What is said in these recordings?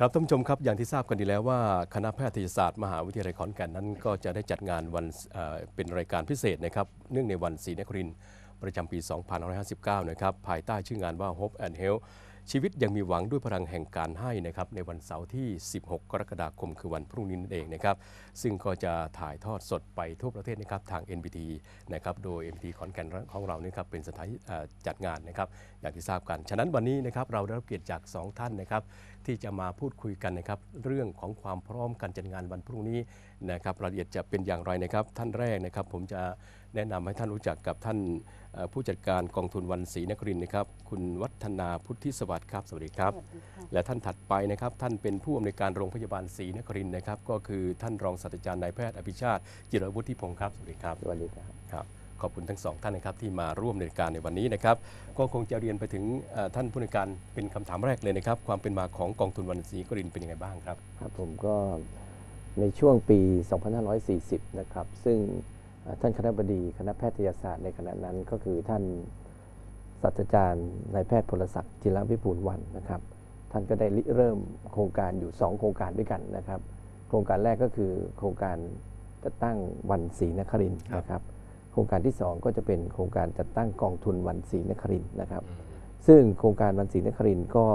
ครับท่านผู้ชมครับอย่างที่ทราบกันดีแล้วว่าคณะแพทยศาสตร์มหาวิทยาลัยขอนแก่นนั้น ก็จะได้จัดงานวันเป็นรายการพิเศษนะครับเนื่องในวันศรีนครินทร์ประจำปี 2559 นะครับภายใต้ชื่องานว่า Hope and Health ชีวิตยังมีหวังด้วยพลังแห่งการให้นะครับในวันเสาร์ที่ 16 กรกฎาคมคือวันพรุ่งนี้นั่นเองนะครับซึ่งก็จะถ่ายทอดสดไปทั่วประเทศนะครับทาง NBT นะครับโดย NBT ขอนแก่นของเรานี่ครับเป็นสถานที่จัดงานนะครับอย่างที่ทราบกัน ฉะนั้นวันนี้นะครับเราได้รับเกียรติจาก 2 ท่านนะครับ ที่จะมาพูดคุยกันนะครับ เรื่องของความพร้อมการจัดงานวันพรุ่งนี้นะครับรายละเอียดจะเป็นอย่างไรนะครับ ท่านแรกนะครับ ผมจะแนะนำให้ท่านรู้จักกับท่านเอ่อผู้จัดการกองทุนวันศรีนครินทร์นะครับ คุณวัฒนาพุทธิสวัสดิ์ครับสวัสดีครับ และท่านถัดไปนะครับ ท่านเป็นผู้อำนวยการโรงพยาบาลศรีนครินทร์นะครับ ก็คือท่านรองศาสตราจารย์นายแพทย์อภิชาติจิรวุฒิพงศ์ครับสวัสดีครับสวัสดีครับครับ ขอบคุณทั้งสองท่านนะครับที่มาร่วมในการในวันนี้นะครับก็คงจะเรียนไปถึงท่านผู้ในการเป็นคำถามแรกเลยนะครับ ความเป็นมาของกองทุนวันศรีนครินเป็นยังไงบ้างครับครับผมก็ในช่วงปี 2540 นะครับ ซึ่งท่านคณะบดีคณะแพทยศาสตร์ในขณะนั้นก็คือท่านศาสตราจารย์นายแพทย์พลศักดิ์จิรวิบูลวันนะครับ ท่านก็ได้ริเริ่มโครงการอยู่ 2 โครงการด้วยกันนะครับ โครงการแรกก็คือโครงการจัดตั้งวันศรีนครินทร์ครับนะครับ ครงการที่ 2 ก็จะเป็นโครงการจัดตั้งกองทุนวันศรีนครินทร์นะครับ ซึ่งโครงการวันศรีนครินทร์ก็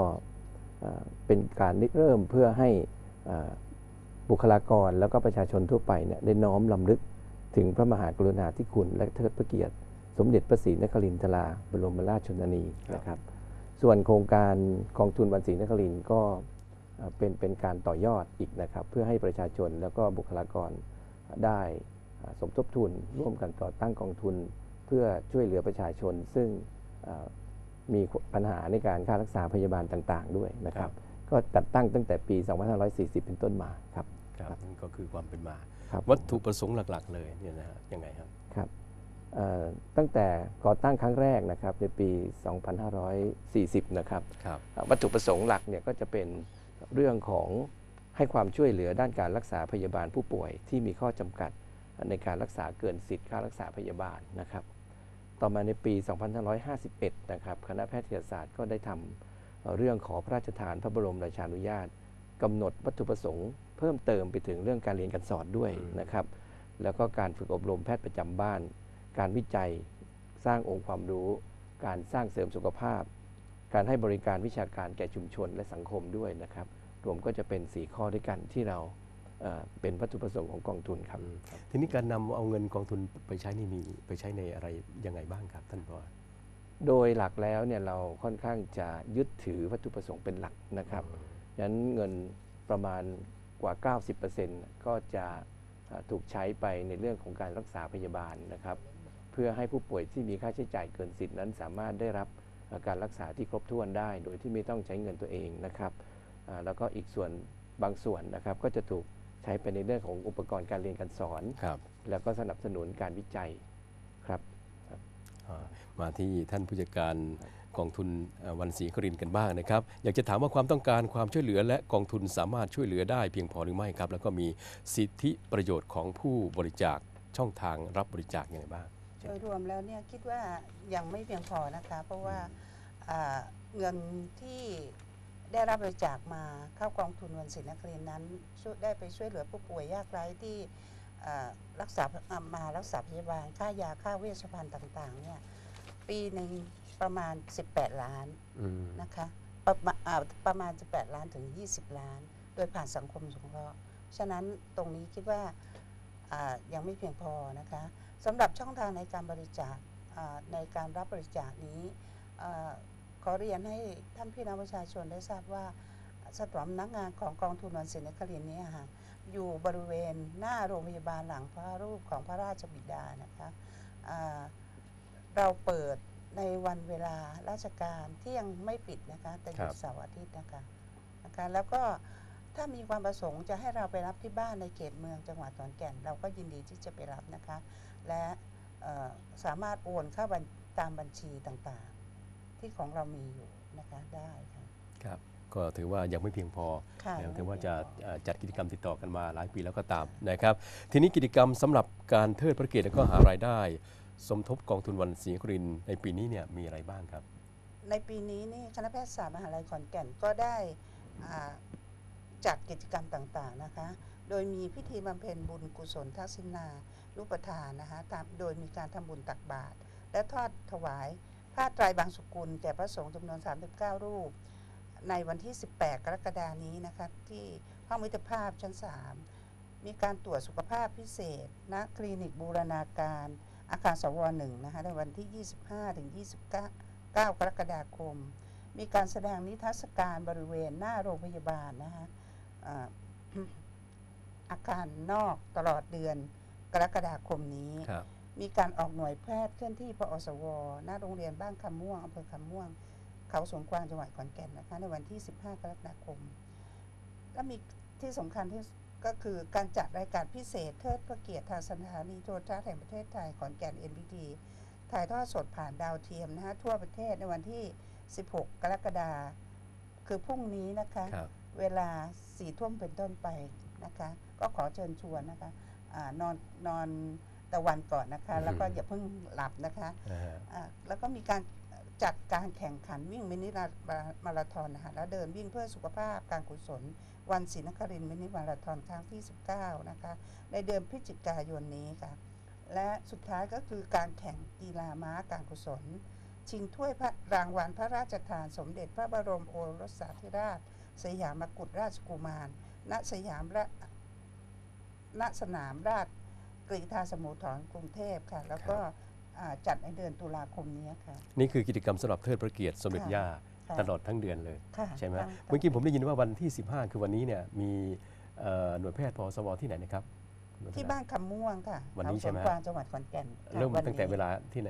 เอ่อเป็นการริเริ่มเพื่อให้เอ่อบุคลากรแล้วก็ประชาชนทั่วไปเนี่ยได้น้อมลำลึกถึงพระมหากรุณาธิคุณและเทิดพระเกียรติ สมเด็จพระศรีนครินทราบรมราชชนนีครับนะครับ ส่วนโครงการกองทุนวันศรีนครินทร์ก็เอ่อเป็นเป็นการต่อยอดอีกนะครับ เพื่อให้ประชาชนแล้วก็บุคลากรได้เอ่อ สมทบทุน ร่วมกันก่อตั้งกองทุน เพื่อช่วยเหลือประชาชน ซึ่งเอ่อมีปัญหาในการค่ารักษาพยาบาลต่าง ๆ ด้วยนะครับ ก็จัดตั้งตั้งแต่ปี 2540 เป็นต้นมาครับครับนั่นก็คือความเป็นมาครับวัตถุประสงค์หลัก ๆ เลยเนี่ยนะฮะยังไงครับครับเอ่อตั้งแต่ก่อตั้งครั้งแรกนะครับในปี 2540 นะครับครับเอ่อวัตถุประสงค์หลักเนี่ยก็จะเป็นเรื่องของให้ความช่วยเหลือด้านการรักษาพยาบาลผู้ป่วยที่มีข้อจำกัด ในการรักษาเกินสิทธิ์ค่ารักษาพยาบาลนะครับ ต่อมาในปี 2551 นะครับ คณะแพทยศาสตร์ก็ได้ทำเอ่อเรื่องขอพระราชทานพระบรมราชานุญาตกำหนดวัตถุประสงค์เพิ่มเติมไปถึงเรื่องการเรียนการสอนด้วยนะครับ แล้วก็การฝึกอบรมแพทย์ประจำบ้าน การวิจัยสร้างองค์ความรู้ การสร้างเสริมสุขภาพ การให้บริการวิชาการแก่ชุมชนและสังคมด้วยนะครับ รวมก็จะเป็น 4 ข้อด้วยกันที่เรา เอ่อเป็นวัตถุประสงค์ของกองทุนครับอืมทีนี้การนำเอาเงินกองทุนไปใช้นี่มีไปใช้ในอะไรยังไงบ้างครับท่านพ่อโดยหลักแล้วเนี่ยเราค่อนข้างจะยึดถือวัตถุประสงค์เป็นหลักนะครับฉะนั้นเงินประมาณกว่า 90%ก็จะเอ่อถูกใช้ไปในเรื่องของการรักษาพยาบาลนะครับ เพื่อให้ผู้ป่วยที่มีค่าใช้จ่ายเกินสิทธิ์นั้นสามารถได้รับเอ่อการรักษาที่ครบถ้วนได้ โดยที่ไม่ต้องใช้เงินตัวเองนะครับอ่าแล้วก็อีกส่วนบางส่วนนะครับก็จะถูก ใช้ไปในเรื่องของอุปกรณ์การเรียนการสอน ครับแล้วก็สนับสนุนการวิจัยครับ อ่ามาที่ท่านผู้จัดการกองทุนเอ่อวันศรีนครินทร์กันบ้างนะครับ อยากจะถามว่าความต้องการความช่วยเหลือและกองทุนสามารถช่วยเหลือได้เพียงพอหรือไม่ครับ แล้วก็มีสิทธิประโยชน์ของผู้บริจาคช่องทางรับบริจาคอย่างไรบ้าง โดยรวมแล้วเนี่ยคิดว่ายังไม่เพียงพอนะคะ เพราะว่าอ่าเงินที่ ได้รับบริจาคมาเข้ากองทุนวันศิลนครินทร์นั้นช่วยได้ไปช่วยเหลือผู้ป่วยยากไร้ที่อ่ารักษาอ่ามารักษาพยาบาลค่ายาค่าเวชภัณฑ์ต่างๆเนี่ยปีหนึ่งประมาณ 18 ล้านอืมนะคะประมาณอ่าประมาณ 18 ล้านถึง 20 ล้าน โดยผ่านสังคมสงเคราะห์ฉะนั้นตรงนี้คิดว่าอ่ายังไม่เพียงพอนะคะสำหรับช่องทางในการบริจาคอ่าในการรับบริจาคนี้อ่า ขอเรียนให้ท่านพี่น้องประชาชนได้ทราบว่าสถานนักงานของกองทุนวันศิลนครินทร์นี้ค่ะอยู่บริเวณหน้าโรงพยาบาลหลังพระรูปของพระราชบิดานะคะเราเปิดในวันเวลาราชการที่ยังไม่ปิดนะคะแต่หยุดเสาร์อาทิตย์นะคะนะคะแล้วก็ถ้ามีความประสงค์จะให้เราไปรับที่บ้านในเขตเมืองจังหวัดขอนแก่น เราก็ยินดีที่จะไปรับนะคะ และสามารถโอนเข้าบัญตามบัญชีต่างๆ ที่ของเรามีอยู่นะคะได้ค่ะ ครับ ก็ถือว่ายังไม่เพียงพอค่ะนะยังไม่ถึงว่าเพีจะยงพอเอ่อจัดกิจกรรมติดต่อกันมาหลายปีแล้วก็ตามนะครับ ทีนี้กิจกรรมสำหรับการเทิดพระเกียรติและก็หารายได้ สมทบกองทุนวันศรีนครินทร์ในปีนี้เนี่ยมีอะไรบ้างครับ ในปีนี้นี่คณะแพทยศาสตร์มหาลัยขอนแก่นก็ได้อ่าจัดกิจกรรมต่างๆนะคะ โดยมีพิธีบำเพ็ญบุญกุศลทักษิณานุปทานนะคะตามโดยมีการทำบุญตักบาตรและทอดถวาย ผ้าไตรบางสุกุลแก่พระสงฆ์จำนวน 39 รูป ในวันที่ 18 กรกฎานี้นะคะที่ห้องมิตรภาพชั้น 3 มีการตรวจสุขภาพพิเศษณคลินิกบูรณาการอาคารสวหนึ่งนะคะในวันที่ 25ถึง29 กรกฎาคม มีการแสดงนิทรรศการบริเวณหน้าโรงพยาบาลนะคะอาอาการนอกตลอดเดือนกรกฎาคมนี้ครับ มีการออกหน่วยแพทย์เคลื่อนที่ปอสวหน้าโรงเรียนบ้านคำม่วงอำเภอคำม่วง เขาสวนกวางจังหวัดขอนแก่นนะคะในวันที่ 15 กรกฎาคม และมีที่สำคัญที่ก็คือการจัดรายการพิเศษเทิดพระเกียรติทางสถานีโทรทัศน์แห่งประเทศไทยขอนแก่น NBT ถ่ายทอดสดผ่านดาวเทียมนะคะทั่วประเทศในวันที่ 16 กรกฎาคมคือพรุ่งนี้นะคะครับเวลาสี่ทุ่มเป็นต้นไปนะคะ ก็ขอเชิญชวนนะคะอานอนนอน ตะวันก่อนนะคะ แล้วก็อืมอย่าเพิ่งหลับนะคะนะฮะอ่าแล้วก็มีการจัดการแข่งขันวิ่งมินิมาราธอนนะคะแล้วเดินวิ่งเพื่อสุขภาพการกุศล วันศรีนครินทร์มินิมาราธอนครั้งที่ 19 นะคะ ในเดือนพฤศจิกายนนี้ค่ะ และสุดท้ายก็คือการแข่งกีฬาม้าการกุศล ชิงถ้วยพระรางวัลพระราชทานสมเด็จพระบรมโอรสาธิราช สยามกุฎราชกุมาร ณสยามราณสนามราช กรีฑาสโมสรกรุงเทพค่ะ แล้วก็อ่าจัดในเดือนตุลาคมนี้ค่ะ นี่คือกิจกรรมสำหรับเทิดพระเกียรติสมเด็จค่ะย่าค่ะตลอดทั้งเดือนเลยค่ะใช่ไหมตั้งเมื่อกี้ผมได้ยินว่าวันที่ 15 คือวันนี้เนี่ยมีเอ่อหน่วยแพทย์พอสวที่ไหนนะครับที่บ้านคำม่วงค่ะวันนี้ใช่ไหมเขาสวกวางจังหวัดขอนแก่นค่ะเริ่มวันตั้งแต่นี้เวลาที่ไหน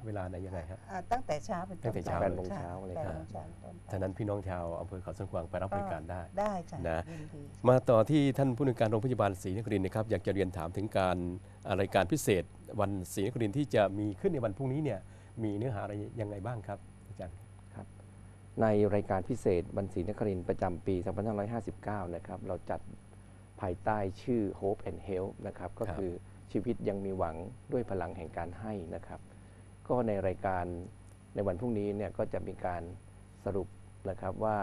เอ่อเวลาไหนยังไงฮะ อ่าตั้งแต่เช้าเป็นตั้งแต่เช้า ไปแปดโมงค่ะเช้าเลยแปดครับโมงเช้าเป็นต้นไปท่านั้นพี่น้องชาวอำเภอเขาสวนกวางไปรับบริการได้ ได้ค่ะนะ ยินดีมาต่อที่ท่านผู้ในวยการโรงพยาบาลศรีนครินทร์นะครับอยากจะเรียนถามถึงการอ่ารายการพิเศษ วันศรีนครินทร์ที่จะมีขึ้นในวันพรุ่งนี้เนี่ยมีเนื้อหาอะไรยังไงบ้างครับอาจารย์ ในรายการพิเศษวันศรีนครินทร์ประจำปี 2559 นะครับ เราจัดภายใต้ชื่อ Hope and Health นะครับ ก็ครับ คือชีวิตยังมีหวังด้วยพลังแห่งการให้นะครับ ก็ในรายการในวันพรุ่งนี้เนี่ยก็จะมีการสรุปนะครับว่า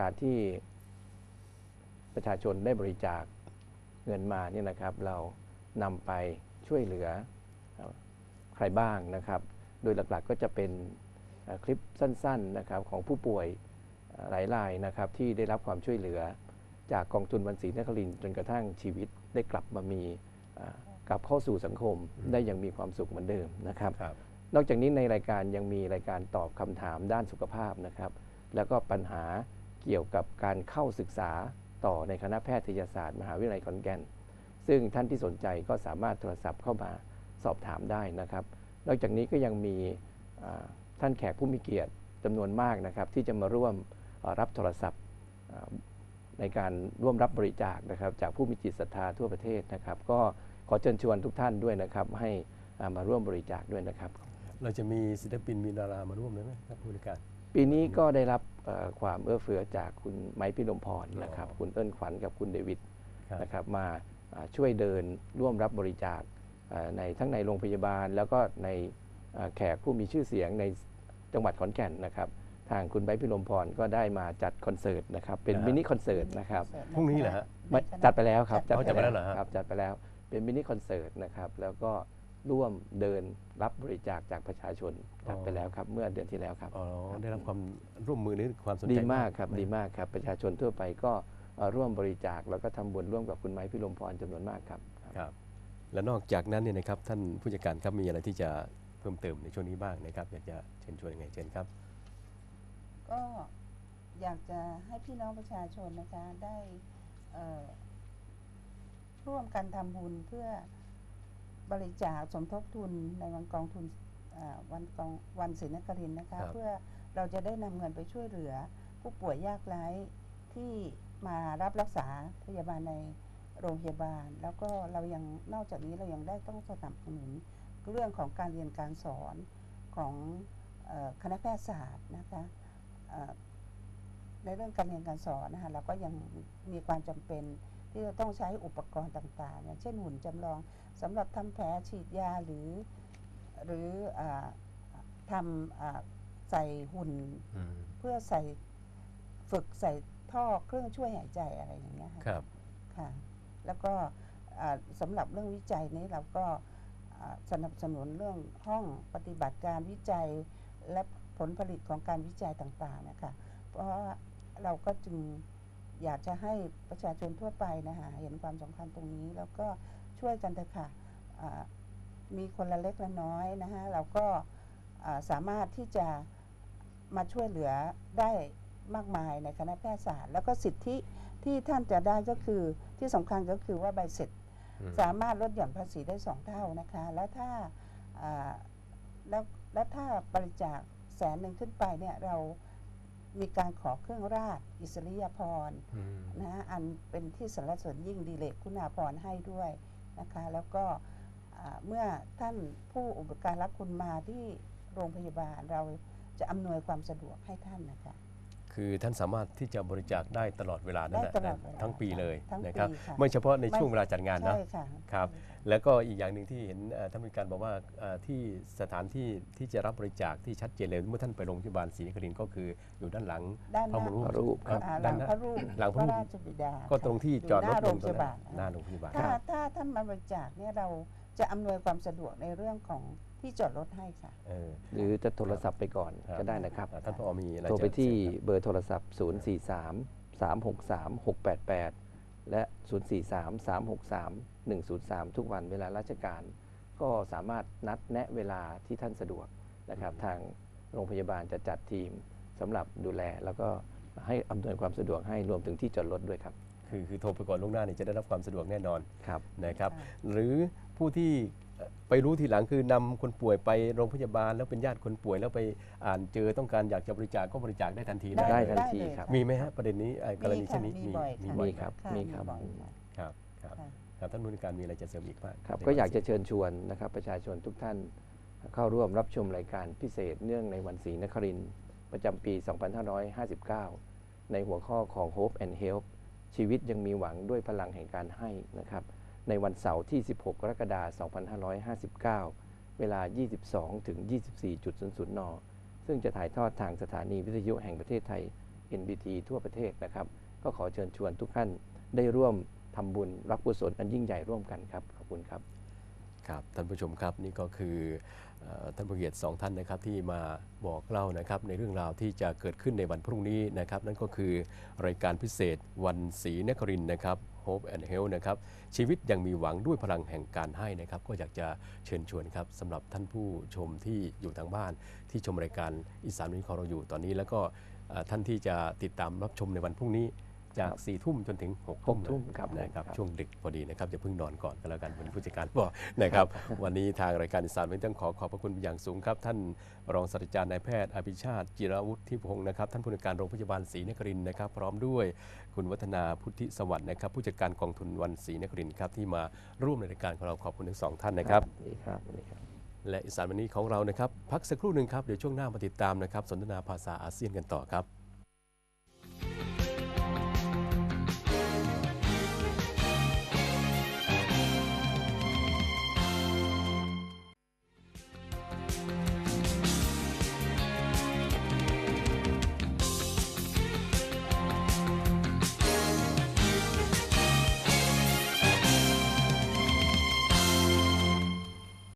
การที่ประชาชนได้บริจาคเงินมาเนี่ยนะครับ เรานำไปช่วยเหลือใครบ้างนะครับ โดยหลักๆก็จะเป็นคลิปสั้นๆนะครับของผู้ป่วยหลายรายนะครับที่ได้รับความช่วยเหลือ จากกองทุนวันศรีนครินจนกระทั่งชีวิตได้กลับมามี กลับเข้าสู่สังคมได้อย่างมีความสุขเหมือนเดิมนะครับครับนอกจากนี้ในรายการยังมีรายการตอบคำถามด้านสุขภาพนะครับ แล้วก็ปัญหาเกี่ยวกับการเข้าศึกษาต่อในคณะแพทยศาสตร์ มหาวิทยาลัยขอนแก่น ซึ่งท่านที่สนใจก็สามารถโทรศัพท์เข้ามาสอบถามได้นะครับ นอกจากนี้ก็ยังมีอ่าท่านแขกผู้มีเกียรติจำนวนมากนะครับ ที่จะมาร่วมเอ่อรับโทรศัพท์อ่าในการร่วมรับบริจาคนะครับ จากผู้มีจิตศรัทธาทั่วประเทศนะครับ ก็ ขอเชิญชวนทุกท่านด้วยนะครับ ให้อ่ามาร่วมบริจาคด้วยนะครับ เราจะมีศิลปินมีดารามาร่วมด้วยไหมครับผู้ในวยการ ปีนี้ก็ได้รับเอ่อความเอื้อเฟื้อจากคุณไม้พิรมพรนะครับอ๋อคุณเอิ้นขวัญกับคุณเดวิดครับนะครับมาอ่าช่วยเดินร่วมรับบริจาคเอ่อในทั้งในโรงพยาบาล แล้วก็ในเอ่อแขกผู้มีชื่อเสียงในจังหวัดขอนแก่นนะครับ ทางคุณไม้พิรมพรก็ได้มาจัดคอนเสิร์ตนะครับ เป็นนะฮะมินิคอนเสิร์ตนะครับพรุ่งนี้เหรอฮะไม่จัดไปแล้วครับอ๋อจัดไปแล้วเหรอฮะครับจัดไปแล้ว เป็นมินิคอนเสิร์ตนะครับแล้วก็ร่วมเดินรับบริจาคจากประชาชนจัดไปแล้วครับเมื่อเดือนที่แล้วครับอ๋อได้รับความร่วมมือหรือความสนใจดีมากครับไหดีมากครับประชาชนทั่วไปก็เอ่อร่วมบริจาคแล้วก็ทำบุญร่วมกับคุณไม้พิรมพรจำนวนมากครับครับและนอกจากนั้นเนี่ยนะครับท่านผู้จัดการครับมีอะไรที่จะเพิ่มเติมในช่วงนี้บ้างนะครับ อยากจะเชิญชวนยังไงเชิญครับ ก็อยากจะให้พี่น้องประชาชนนะคะได้เอ่อ ร่วมกันทำบุญเพื่อบริจาคสมทบทุนในวันกองทุนอ่าวันกองวันศรีนครินทร์นะคะครับเพื่อเราจะได้นำเงินไปช่วยเหลือ ผู้ป่วยยากไร้ที่มารับรักษาพยาบาลในโรงพยาบาล แล้วก็เรายังนอกจากนี้เรายังได้ต้องสนับสนุนเรื่องของการเรียนการสอนของเออคณะแพทยศาสตร์นะคะเอ่อในเรื่องการเรียนการสอนนะคะเราก็ยังมีความจำเป็น ที่จะต้องใช้อุปกรณ์ต่างๆอย่างเช่นหุ่นจำลองสำหรับทำแผลฉีดยาหรือหรืออาทำอ่าใส่หุ่นเพื่อใส่ฝึกใส่ท่อเครื่องช่วยหายใจอะไรอย่างเงี้ยค่ะครับค่ะ แล้วก็อ่าสำหรับเรื่องวิจัยนี้เราก็อ่าสนับสนุนเรื่องห้องปฏิบัติการวิจัยและผลผลิตของการวิจัยต่างๆนะคะเพราะว่าเราก็จึง อยากจะให้ประชาชนทั่วไปนะคะเห็นความสำคัญตรงนี้ แล้วก็ช่วยกันเถอะค่ะอ่ามีคนละเล็กละน้อยนะคะเราก็อ่าสามารถที่จะมาช่วยเหลือได้มากมายในคณะแพทยศาสตร์ แล้วก็สิทธิที่ท่านจะได้ก็คือที่สำคัญก็คือว่าใบเสร็จอืมสามารถลดหย่อนภาษีได้สองเท่านะคะ แล้วถ้าอ่าแล้วแล้วถ้าบริจาคแสนหนึ่งขึ้นไปเนี่ยเรา มีการขอเครื่องราชอิสริยาภรณ์อืมนะฮะอันเป็นที่สรรเสริญยิ่งดีเลกคุณาภรณ์ให้ด้วยนะคะแล้วก็อ่าเมื่อท่านผู้อุปการะคุณมาที่โรงพยาบาลเราจะอำนวยความสะดวกให้ท่านนะคะ คือท่านสามารถที่จะบริจาคได้ตลอดเวลานั่นแหละได้ตลอดเวลาทั้งปีเลยทั้งปีนะครับ ค่ะไม่เฉพาะในไม่ ช่วงเวลาจัดงานนะใช่ค่ะ ครับ แล้วก็อีกอย่างหนึ่งที่เห็นเอ่อท่านผู้การบอกว่าเอ่อที่สถานที่ที่จะรับบริจาคที่ชัดเจนเลยเมื่อท่านไปโรงพยาบาลศรีนครินทร์ก็คืออยู่ด้านหลังด้านหพระน้าบรมพระรูปครับอ่าหด้าลันงหน้า พระรูปหลังพระรูป ราชบิดาก็ตรงที่ยู่จอดรถหน้าโรงพตรงยาบาลหน้าโรงพยาบาล ถ้าถ้าท่านมาบริจาคเนี่ยเราจะอำนวยความสะดวกในเรื่องของ ที่จอดรถให้ค่ะ เออ หรือจะโทรศัพท์ไปก่อนครับ ก็ได้นะครับ อ่าท่านผอมีอะไรโทรไปจะที่เสริมครับ เบอร์โทรศัพท์ 043 363 688 และ 043 363 103 ทุกวันเวลาราชการ ก็สามารถนัดแนะเวลาที่ท่านสะดวกนะครับ ทางโรงพยาบาลจะจัดทีมสำหรับดูแล แล้วก็ให้อำนวยความสะดวกให้รวมถึงที่จอดรถด้วยครับคือคือโทรไปก่อนล่วงหน้านี่จะได้รับความสะดวกแน่นอนครับ นะครับค่ะหรือผู้ที่เอ่อ ไปรู้ทีหลังคือนำคนป่วยไปโรงพยาบาล แล้วเป็นญาติคนป่วยแล้วไปอ่านเจอต้องการอยากจะบริจาคก็บริจาคได้ทันทีนะได้เลยทันทีเลยครับ มีไหมฮะประเด็นนี้ไอ้กรณีมีค่ะเช่นนี้มีบ่อยค่ะบ่มีอยครับค่ะมีครับบ่อยค่ะครับครับค่ะครับท่านผู้ในการมีอะไรจะเสริมอีกบ้างครับในก็อยากวันจะเชิญชวนนะครับประชาชนทุกท่านเข้าร่วมรับชมรายการพิเศษเนื่องในวันศรีนครินทร์ประจำปี 2559 ในหัวข้อของ Hope and Help ชีวิตยังมีหวังด้วยพลังแห่งการให้นะครับ ในวันเสาร์ที่ 16 กรกฎาคม 2559 เวลา 22 ถึง 24.00 น ซึ่งจะถ่ายทอดทางสถานีวิทยุแห่งประเทศไทย NBT ทั่วประเทศนะครับ ก็ขอเชิญชวนทุกท่านได้ร่วมทำบุญรับกุศลอันยิ่งใหญ่ร่วมกันครับ ขอบคุณครับ ครับท่านผู้ชมครับนี่ก็คือเอ่อท่านผู้เกียรติสองท่านนะครับที่มาบอกเล่านะครับในเรื่องราวที่จะเกิดขึ้นในวันพรุ่งนี้นะครับ นั่นก็คือรายการพิเศษวันศรีนครินทร์นะครับ Hope and Health นะครับชีวิตยังมีหวังด้วยพลังแห่งการให้นะครับก็อยากจะเชิญชวนครับสำหรับท่านผู้ชมที่อยู่ทางบ้าน ที่ชมรายการอีสานวิเคราะห์เราอยู่ตอนนี้ แล้วก็ท่านที่จะติดตามรับชมในวันพรุ่งนี้ จาก4ี่ทุ่มจนถึง6กหกทุ่มครับนะครับครับช่วงดึกพอดีนะครับอย่าเพิ่งนอนก่อนก็แล้วกันเป็นผู้จัดการบอกนะครับ วันนี้ทางรายการอีสานเป็นต้องขอขอบพระคุณเป็นอย่างสูงครับ ท่านรองศาสตราจารย์นายแพทย์อภิชาติจิรวุฒิพงศ์นะครับท่านผู้ในวยการโรงพยาบาลศรีนครินทร์นะครับ พร้อมด้วยคุณวัฒนาพุทธิสวัสดิ์นะครับผู้จัดการกองทุนวันศรีนครินทร์ครับที่มาร่วมในรายการของเราขอบคุณทั้งสองท่านนะครับสวัสดีครับสวัสดีครับและอีสานวันนี้ของเรานะครับ พักสักครู่หนึ่งครับ เดี๋ยวช่วงหน้ามาติดตามนะครับ สนทนาภาษาอาเซียนกันต่อครับ